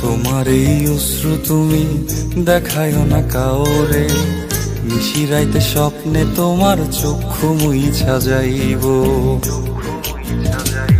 তোমার এই অশ্রু তুমি দেখায় না কাওরে মিশিরাইতে স্বপ্নে তোমার চক্ষু মুইছা যাইব। আমার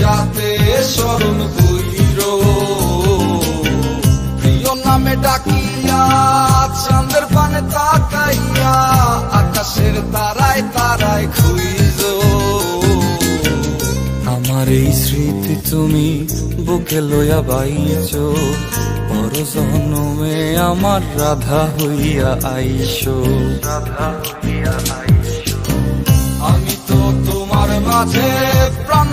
যাতে স্মরণ কইর। প্রিয় নামে ডাকিয়া চাঁদের পানে তাকাইয়া আকাশের তারায় তারায় খুইজ আমার এই স্মৃতি তুমি বুকে লইয়া বাইছ পর জন্মে আমার রাধা হইয়া আইসো। রাধা হইয়া আইসো। আমি তো তোমার মাঝে প্রাণ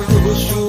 তুমি